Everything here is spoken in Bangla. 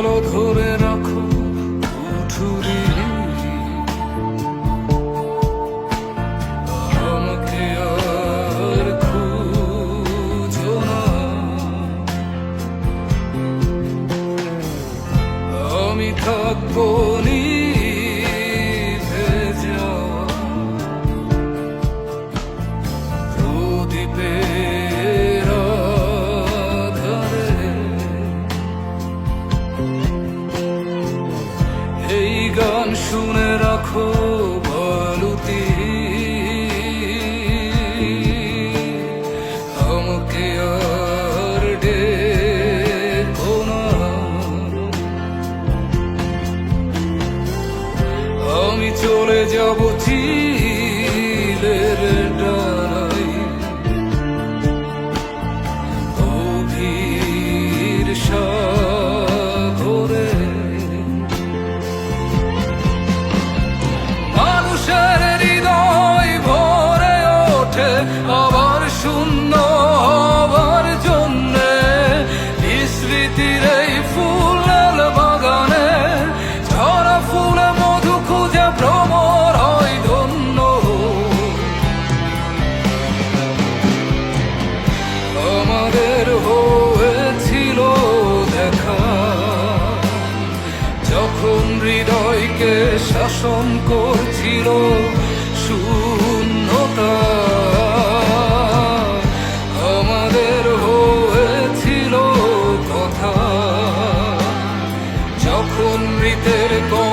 চলো ধরে রাখো উঠুরি। আমাকে আর আমি থাকব নি শুনে রাখো বলুতি। আমাকে আর ডে আমি চলে যাব ঠিক আছে, আবার শূন্য হবার জন্য। স্মৃতির এই ফুলের বাগানে, ঝরা ফুলে মধু খুঁজে ভ্রমর হয় ধন্য। আমাদের হয়েছিল দেখা। যখন হৃদয়কে শাসন করছিল Jupiter con